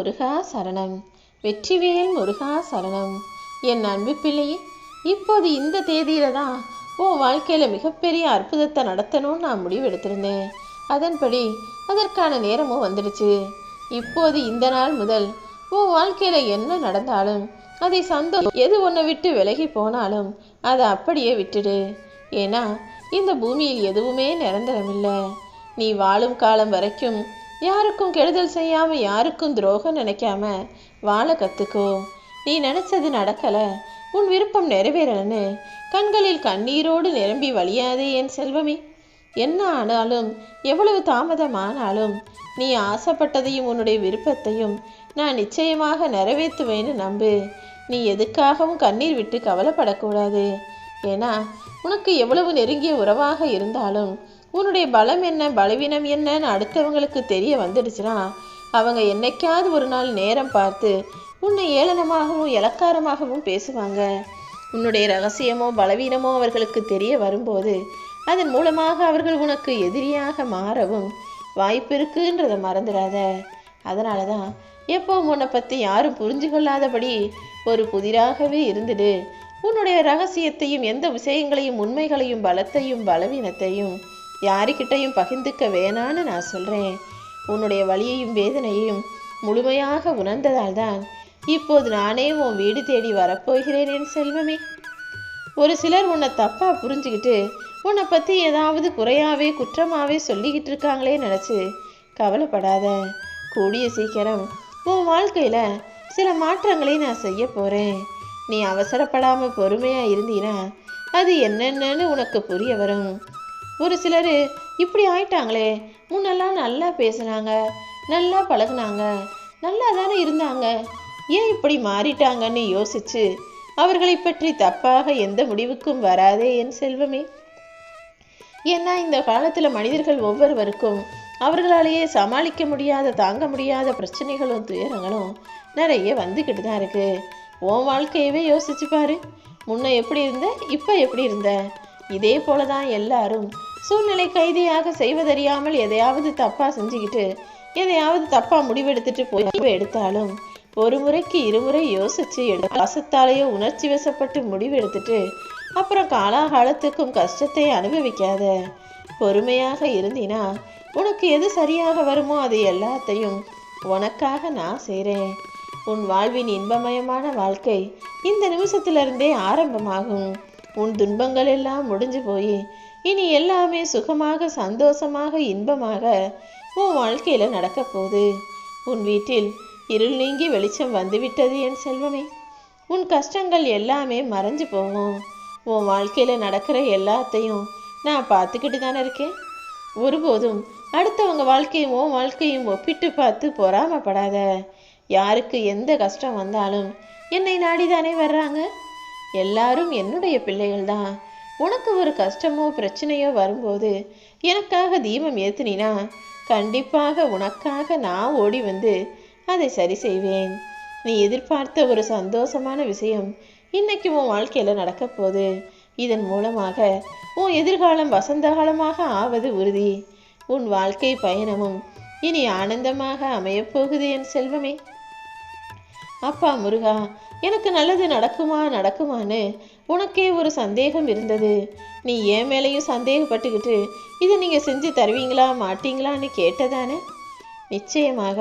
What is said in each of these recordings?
முருகா சரணம். வெற்றிவேல் முருகா சரணம். என் அன்பு பிள்ளையே இப்போது இந்த தேதியில தான் உன் வாழ்க்கையில் மிகப்பெரிய அற்புதத்தை நடத்தணும்னு நான் முடிவெடுத்திருந்தேன். அதன்படி அதற்கான நேரமும் வந்துடுச்சு. இப்போது இந்த நாள் முதல் உன் வாழ்க்கையில் என்ன நடந்தாலும் அதை சந்தோஷம் எது ஒன்றை விட்டு விலகி போனாலும் அதை அப்படியே விட்டுடு. ஏன்னா இந்த பூமியில் எதுவுமே நிரந்தரமில்லை. நீ வாழும் காலம் வரைக்கும் யாருக்கும் கெடுதல் செய்யாம யாருக்கும் துரோகம் நினைக்காம வாழ கத்துக்கோ. நீ நினைச்சது நடக்கல. உன் விருப்பம் நிறைவேறலன்னு கண்களில் கண்ணீரோடு நிரம்பி வழியாதே என் செல்வமே. என்ன ஆனாலும் எவ்வளவு தாமதமானாலும் நீ ஆசைப்பட்டதையும் உன்னுடைய விருப்பத்தையும் நான் நிச்சயமாக நிறைவேற்றுவேன்னு நம்பு. நீ எதுக்காகவும் கண்ணீர் விட்டு கவலைப்படக்கூடாது. ஏன்னா உனக்கு எவ்வளவு நெருங்கிய உறவாக இருந்தாலும் உன்னுடைய பலம் என்ன பலவீனம் என்னன்னு அடுத்தவங்களுக்கு தெரிய வந்துடுச்சுன்னா அவங்க என்னைக்காவது ஒரு நாள் நேரம் பார்த்து உன்னை ஏளனமாகவும் இலக்காரமாகவும் பேசுவாங்க. உன்னுடைய ரகசியமோ பலவீனமோ அவர்களுக்கு தெரிய வரும்போது அதன் மூலமாக அவர்கள் உனக்கு எதிரியாக மாறவும் வாய்ப்பு இருக்குன்றதை மறந்துடாத. அதனால தான் எப்பவும் உன்னை பற்றி யாரும் புரிஞ்சு கொள்ளாதபடி ஒரு புதிராகவே இருந்துடு. உன்னுடைய ரகசியத்தையும் எந்த விஷயங்களையும் உண்மைகளையும் பலத்தையும் பலவீனத்தையும் யாருக்கிட்டையும் பகிர்ந்துக்க வேணான்னு நான் சொல்கிறேன் உன்னுடைய வழியையும் வேதனையையும் முழுமையாக உணர்ந்ததால் தான் இப்போது நானே உன் வீடு தேடி வரப்போகிறேன் என் செல்வமே. ஒரு சிலர் உன்னை தப்பாக புரிஞ்சுக்கிட்டு உன்னை பற்றி ஏதாவது குறையாவே குற்றமாவே சொல்லிக்கிட்டு இருக்காங்களே நினச்சி கவலைப்படாத. கூடிய சீக்கிரம் உன் வாழ்க்கையில் சில மாற்றங்களை நான் செய்ய போகிறேன் நீ அவசரப்படாமல் பொறுமையாக இருந்தீனா அது என்னென்னு உனக்கு புரிய வரும். ஒரு சிலர் இப்படி ஆயிட்டாங்களே முன்னெல்லாம் நல்லா பேசுனாங்க நல்லா பழகுனாங்க நல்லா தானே இருந்தாங்க ஏன் இப்படி மாறிட்டாங்கன்னு யோசிச்சு அவர்களை பற்றி தப்பாக எந்த முடிவுக்கும் வராதே என் செல்வமே. ஏன்னா இந்த காலத்தில் மனிதர்கள் ஒவ்வொருவருக்கும் அவர்களாலேயே சமாளிக்க முடியாத தாங்க முடியாத பிரச்சனைகளும் துயரங்களும் நிறைய வந்துக்கிட்டு தான் இருக்கு. உன் வாழ்க்கையவே யோசிச்சு பாரு. முன்ன எப்படி இருந்த இப்போ எப்படி இருந்த? இதே போல தான் எல்லாரும் சூழ்நிலை கைதியாக செய்வதறியாமல் எதையாவது தப்பாக செஞ்சுக்கிட்டு எதையாவது தப்பாக முடிவெடுத்துட்டு போய் எடுத்தாலும் ஒரு முறைக்கு இருமுறை யோசிச்சு எடு பாசத்தாலேயோ உணர்ச்சி வசப்பட்டு முடிவெடுத்துட்டு அப்புறம் காலாகாலத்துக்கும் கஷ்டத்தை அனுபவிக்காத பொறுமையாக இருந்தினா உனக்கு எது சரியாக வருமோ அது எல்லாத்தையும் உனக்காக நான் செய்கிறேன் உன் வாழ்வின் இன்பமயமான வாழ்க்கை இந்த நிமிஷத்திலிருந்தே ஆரம்பமாகும். உன் துன்பங்கள் எல்லாம் முடிஞ்சு போய் இனி எல்லாமே சுகமாக சந்தோஷமாக இன்பமாக உன் வாழ்க்கையில் நடக்க போகுது. உன் வீட்டில் இருள் நீங்கி வெளிச்சம் வந்துவிட்டது என் செல்வமே. உன் கஷ்டங்கள் எல்லாமே மறைஞ்சு போகும். உன் வாழ்க்கையில் நடக்கிற எல்லாத்தையும் நான் பார்த்துக்கிட்டு தானே இருக்கேன். ஒருபோதும் அடுத்தவங்க வாழ்க்கையும் உன் வாழ்க்கையும் ஒப்பிட்டு பார்த்து பொறாமப்படாத. யாருக்கு எந்த கஷ்டம் வந்தாலும் என்னை நாடிதானே வர்றாங்க. எல்லாரும் என்னுடைய பிள்ளைகள் தான் உனக்கு ஒரு கஷ்டமோ பிரச்சனையோ வரும்போது எனக்காக தீபம் ஏத்துனினா கண்டிப்பாக உனக்காக நான் ஓடி வந்து அதை சரி செய்வேன். நீ எதிர்பார்த்த ஒரு சந்தோஷமான விஷயம் இன்னைக்கு உன் வாழ்க்கையில் நடக்க போகுது. இதன் மூலமாக உன் எதிர்காலம் வசந்த காலமாக ஆவது உறுதி. உன் வாழ்க்கை பயணமும் இனி ஆனந்தமாக அமையப் போகுது என் செல்வமே. அப்பா முருகா எனக்கு நல்லது நடக்குமா நடக்குமான்னு உனக்கே ஒரு சந்தேகம் இருந்தது. நீ ஏன் மேலேயும் சந்தேகப்பட்டுக்கிட்டு இதை நீங்கள் செஞ்சு தருவீங்களா மாட்டீங்களான்னு கேட்டதானே? நிச்சயமாக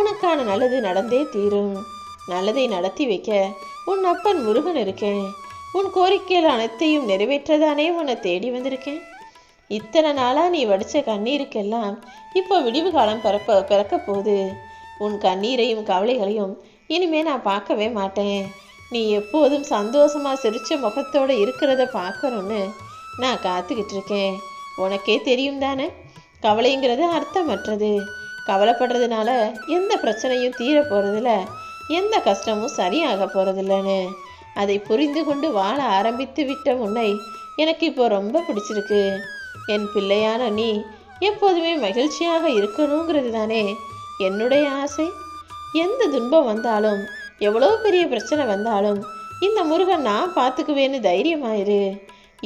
உனக்கான நல்லது நடந்தே தீரும். நல்லதை நடத்தி வைக்க உன் அப்பன் முருகன் இருக்கேன். உன் கோரிக்கைகள் அனைத்தையும் நிறைவேற்றதானே உன்னை தேடி வந்திருக்கேன். இத்தனை நாளாக நீ வடித்த கண்ணீருக்கெல்லாம் இப்போ விடிவு காலம் பிறப்ப பிறக்க போகுது. உன் கண்ணீரையும் கவலைகளையும் இனிமே நான் பார்க்கவே மாட்டேன். நீ எப்போதும் சந்தோஷமா சிரிச்ச முகத்தோட இருக்கிறத பார்க்கணும்னு நான் காத்துக்கிட்டு இருக்கேன். உனக்கே தெரியும் தானே? கவலைங்கிறது அர்த்தமற்றது. கவலைப்படுறதுனால எந்த பிரச்சனையும் தீர போறதில்ல. எந்த கஷ்டமும் சரியாக போறதில்லைன்னு. அதை புரிந்து கொண்டு வாழ ஆரம்பித்து விட்ட உன்னை எனக்கு இப்போ ரொம்ப பிடிச்சிருக்கு. என் பிள்ளையான நீ எப்போதுமே மகிழ்ச்சியாக இருக்கணுங்கிறது தானே என்னுடைய ஆசை? எந்த துன்பம் வந்தாலும் எவ்வளோ பெரிய பிரச்சனை வந்தாலும் இந்த முருகன் நான் பார்த்துக்குவேன்னு தைரியமாயிரு.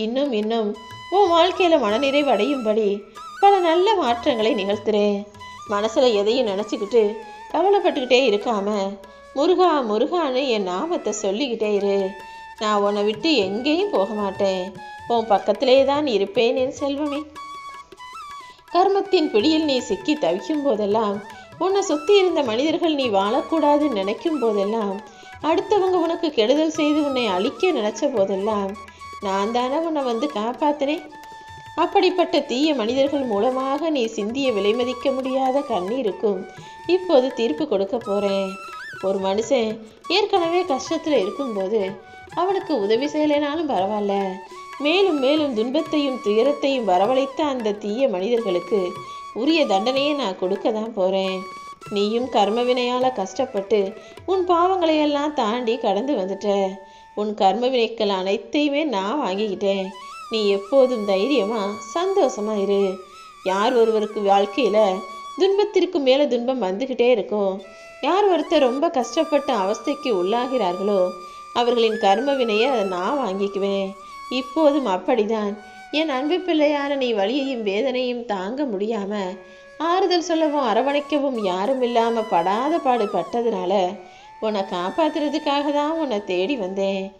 இன்னும் இன்னும் உன் வாழ்க்கையில் மனநிறைவு அடையும்படி பல நல்ல மாற்றங்களை நிகழ்த்துறேன் மனசில் எதையும் நினச்சிக்கிட்டு கவலைப்பட்டுக்கிட்டே இருக்காம முருகா முருகான்னு என் நாமத்தை சொல்லிக்கிட்டே இரு. நான் உன்னை விட்டு எங்கேயும் போக மாட்டேன். உன் பக்கத்திலே தான் இருப்பேன் என் செல்வமே. கர்மத்தின் பிடியில் நீ சிக்கி தவிக்கும் போதெல்லாம் உன்னை சுத்தி இருந்த மனிதர்கள் நீ வாழக்கூடாதுன்னு நினைக்கும் போதெல்லாம் அடுத்தவங்க உனக்கு கெடுதல் செய்து உன்னை அழிக்க நினைச்ச போதெல்லாம் நான் தானே உன்னை வந்து காப்பாத்தினேன். அப்படிப்பட்ட தீய மனிதர்கள் மூலமாக நீ சிந்திய விலைமதிக்க முடியாத கண்ணீருக்கும் இப்போது தீர்ப்பு கொடுக்க போறேன். ஒரு மனுஷன் ஏற்கனவே கஷ்டத்துல இருக்கும்போது அவனுக்கு உதவி செய்யலைனாலும் பரவாயில்ல. மேலும் மேலும் துன்பத்தையும் துயரத்தையும் வரவழைத்த அந்த தீய மனிதர்களுக்கு உரிய தண்டனையை நான் கொடுக்க தான் போகிறேன் நீயும் கர்ம வினையால் கஷ்டப்பட்டு உன் பாவங்களையெல்லாம் தாண்டி கடந்து வந்துட்ட. உன் கர்ம வினைகள் அனைத்தையுமே நான் வாங்கிக்கிட்டேன். நீ எப்போதும் தைரியமாக சந்தோஷமா இரு. யார் ஒருவருக்கு வாழ்க்கையில் துன்பத்திற்கு மேலே துன்பம் வந்துக்கிட்டே இருக்கும் யார் ஒருத்தர் ரொம்ப கஷ்டப்பட்ட அவஸ்தைக்கு உள்ளாகிறார்களோ அவர்களின் கர்ம வினையை நான் வாங்கிக்குவேன். இப்போதும் அப்படிதான். என் அன்பு பிள்ளையான நீ வலியையும் வேதனையும் தாங்க முடியாம ஆறுதல் சொல்லவும் அரவணைக்கவும் யாரும் இல்லாம படாத பாடு பட்டதுனால உன்னை காப்பாத்துறதுக்காக தான் உன்னை தேடி வந்தேன்.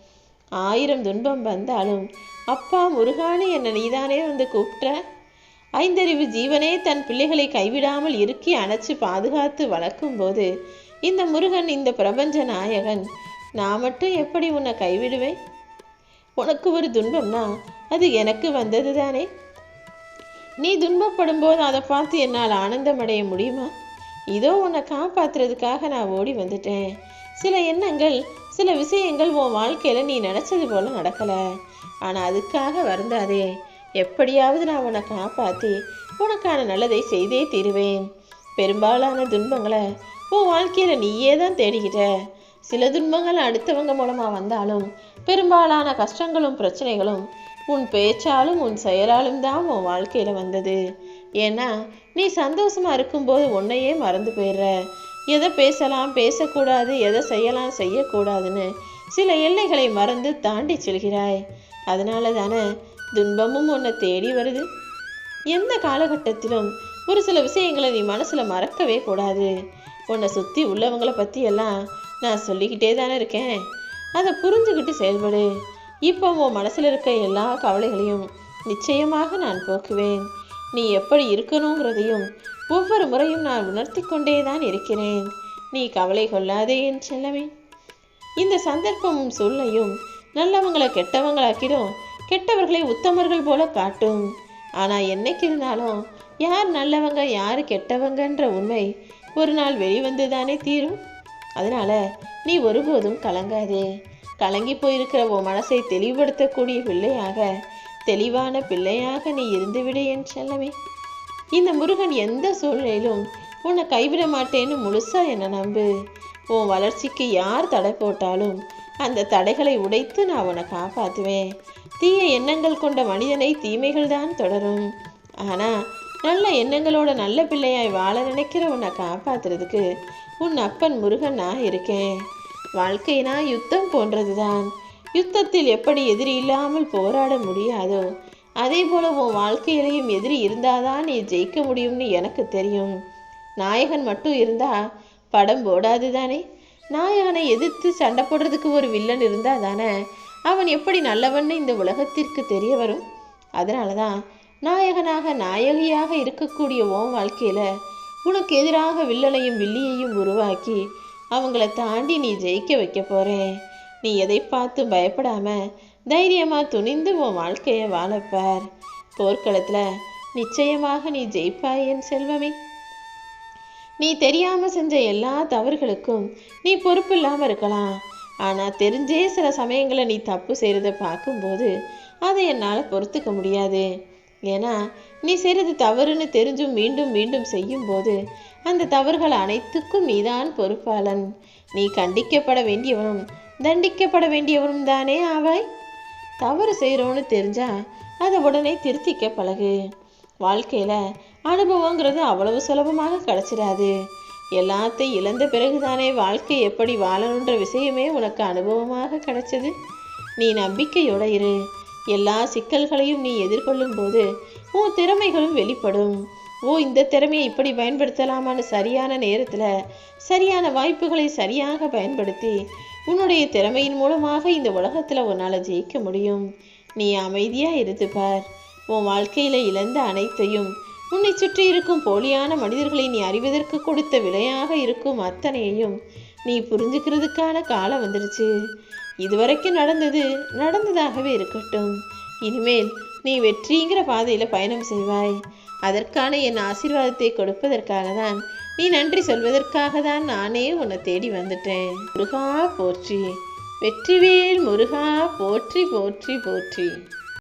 ஆயிரம் துன்பம் வந்தாலும் அப்பா முருகானு என்னை நீதானே வந்து கூப்பிட்ட? ஐந்தறிவு ஜீவனே தன் பிள்ளைகளை கைவிடாமல் இறுக்கி அணைச்சு பாதுகாத்து வளர்க்கும் போது இந்த முருகன் இந்த பிரபஞ்ச நாயகன் நான் மட்டும் எப்படி உன்னை கைவிடுவேன்? உனக்கு ஒரு துன்பம்னா அது எனக்கு வந்தது தானே நீ துன்பப்படும் போது அதை பார்த்து என்னால் ஆனந்தம் அடைய முடியுமா? இதோ உன்னை காப்பாத்துறதுக்காக நான் ஓடி வந்துட்டேன். சில எண்ணங்கள் சில விஷயங்கள் உன் வாழ்க்கையில் நீ நினச்சது போல நடக்கலை. ஆனால் அதுக்காக வருந்தாதே. எப்படியாவது நான் உன்னை காப்பாற்றி உனக்கான நல்லதை செய்தே தீருவேன். பெரும்பாலான துன்பங்களை உன் வாழ்க்கையில நீயே தான் தேடிக்கிட்ட. சில துன்பங்கள் அடுத்தவங்க மூலமாக வந்தாலும் பெரும்பாலான கஷ்டங்களும் பிரச்சனைகளும் உன் பேச்சாலும் உன் செயலாலும் தான் உன் வாழ்க்கையில் வந்தது. ஏன்னா நீ சந்தோஷமா இருக்கும்போது உன்னையே மறந்து போயிடுற. எதை பேசலாம் பேசக்கூடாது எதை செய்யலாம் செய்யக்கூடாதுன்னு சில எல்லைகளை மறந்து தாண்டி செல்கிறாய். அதனால தானே துன்பமும் உன்னை தேடி வருது. எந்த காலகட்டத்திலும் ஒரு சில விஷயங்களை நீ மனசில் மறக்கவே கூடாது. உன்னை சுற்றி உள்ளவங்கள பற்றியெல்லாம் எல்லாம் நான் சொல்லிக்கிட்டே தானே இருக்கேன். அதை புரிஞ்சுக்கிட்டு செயல்படு. இப்போ உன் மனசில் இருக்க எல்லா கவலைகளையும் நிச்சயமாக நான் போக்குவேன். நீ எப்படி இருக்கணுங்கிறதையும் ஒவ்வொரு முறையும் நான் உணர்த்தி கொண்டே தான் இருக்கிறேன். நீ கவலை கொள்ளாதே என் செல்லவே இந்த சந்தர்ப்பமும் சொல்லையும் நல்லவங்களை கெட்டவங்களாக்கிடும் கெட்டவர்களை உத்தமர்கள் போல காட்டும். ஆனால் என்னைக்கு இருந்தாலும் யார் நல்லவங்க யார் கெட்டவங்கன்ற உண்மை ஒரு நாள் வெளிவந்து தானே தீரும். அதனால நீ ஒருபோதும் கலங்காதே. கலங்கி போயிருக்கிற உன் மனசை தெளிவுபடுத்தக்கூடிய பிள்ளையாக தெளிவான பிள்ளையாக நீ இருந்துவிடு என் செல்லமே. இந்த முருகன் எந்த சூழ்நிலையிலும் உன்னை கைவிட மாட்டேன்னு முழுசா என்னை நம்பு. உன் வளர்ச்சிக்கு யார் தடை போட்டாலும் அந்த தடைகளை உடைத்து நான் உன்னை காப்பாற்றுவேன். தீய எண்ணங்கள் கொண்ட மனிதனை தீமைகள் தான் தொடரும். ஆனா நல்ல எண்ணங்களோட நல்ல பிள்ளையாய் வாழ நினைக்கிற உன்னை காப்பாத்துறதுக்கு உன் அப்பன் முருகன் நான் இருக்கேன். வாழ்க்கைனா யுத்தம் போன்றதுதான். யுத்தத்தில் எப்படி எதிரி இல்லாமல் போராட முடியாதோ அதே போல உன் வாழ்க்கையிலையும் எதிரி இருந்தாதான் நீ ஜெயிக்க முடியும்னு எனக்கு தெரியும். நாயகன் மட்டும் இருந்தா படம் போடாது தானே? நாயகனை எதிர்த்து சண்டை போடுறதுக்கு ஒரு வில்லன் இருந்தா தானே? அவன் எப்படி நல்லவன்னு இந்த உலகத்திற்கு தெரிய வரும்? அதனால தான் நாயகனாக நாயகியாக இருக்கக்கூடிய ஓன் வாழ்க்கையில உனக்கு எதிராக வில்லனையும் வில்லியையும் உருவாக்கி அவங்கள தாண்டி நீ ஜெயிக்க வைக்க போறே. நீ எதை பார்த்து பயப்படாம தைரியமா துணிந்து உன் வாழ்க்கையை வாழப்பார் போர்க்களத்துல நிச்சயமாக நீ ஜெயிப்பாய் என் செல்வமே. நீ தெரியாம செஞ்ச எல்லா தவறுகளுக்கும் நீ பொறுப்பு இல்லாம இருக்கலாம். ஆனா தெரிஞ்சே சில சமயங்களை நீ தப்பு செய்யறத பார்க்கும்போது அதை என்னால் பொறுத்துக்க முடியாது. ஏன்னா நீ செய்கிறது தவறுன்னு தெரிஞ்சும் மீண்டும் மீண்டும் செய்யும் போது அந்த தவறுகள் அனைத்துக்கும் நீதான் பொறுப்பாளன். நீ கண்டிக்கப்பட வேண்டியவனும் தண்டிக்கப்பட வேண்டியவனும் தானே ஆவாய்? தவறு செய்கிறோன்னு தெரிஞ்சா அதை உடனே திருத்திக்க பழகு. வாழ்க்கையில் அனுபவங்கிறது அவ்வளவு சுலபமாக கிடைச்சிடாது. எல்லாத்தையும் இழந்த பிறகுதானே வாழ்க்கை எப்படி வாழணுன்ற விஷயமே உனக்கு அனுபவமாக கிடைச்சது. நீ நம்பிக்கையோட இரு. எல்லா சிக்கல்களையும் நீ எதிர்கொள்ளும் போது உன் திறமைகளும் வெளிப்படும். ஓ இந்த திறமையை இப்படி பயன்படுத்தலாமான்னு சரியான நேரத்தில் சரியான வாய்ப்புகளை சரியாக பயன்படுத்தி உன்னுடைய திறமையின் மூலமாக இந்த உலகத்தில் உன்னால் ஜெயிக்க முடியும். நீ அமைதியாக இருந்து பார். உன் வாழ்க்கையில் இழந்த அனைத்தையும் உன்னை சுற்றி இருக்கும் போலியான மனிதர்களை நீ அறிவதற்கு கொடுத்த விலையாக இருக்கும் அத்தனையையும் நீ புரிஞ்சுக்கிறதுக்கான காலம் வந்துருச்சு. இதுவரைக்கும் நடந்தது நடந்ததாகவே இருக்கட்டும். இனிமேல் நீ வெற்றிங்கிற பாதையில் பயணம் செய்வாய். அதற்கான என் ஆசீர்வாதத்தை கொடுப்பதற்காக தான் நீ நன்றி சொல்வதற்காக தான் நானே உன்னை தேடி வந்துட்டேன். முருகா போற்றி. வெற்றிவேல் முருகா போற்றி போற்றி போற்றி.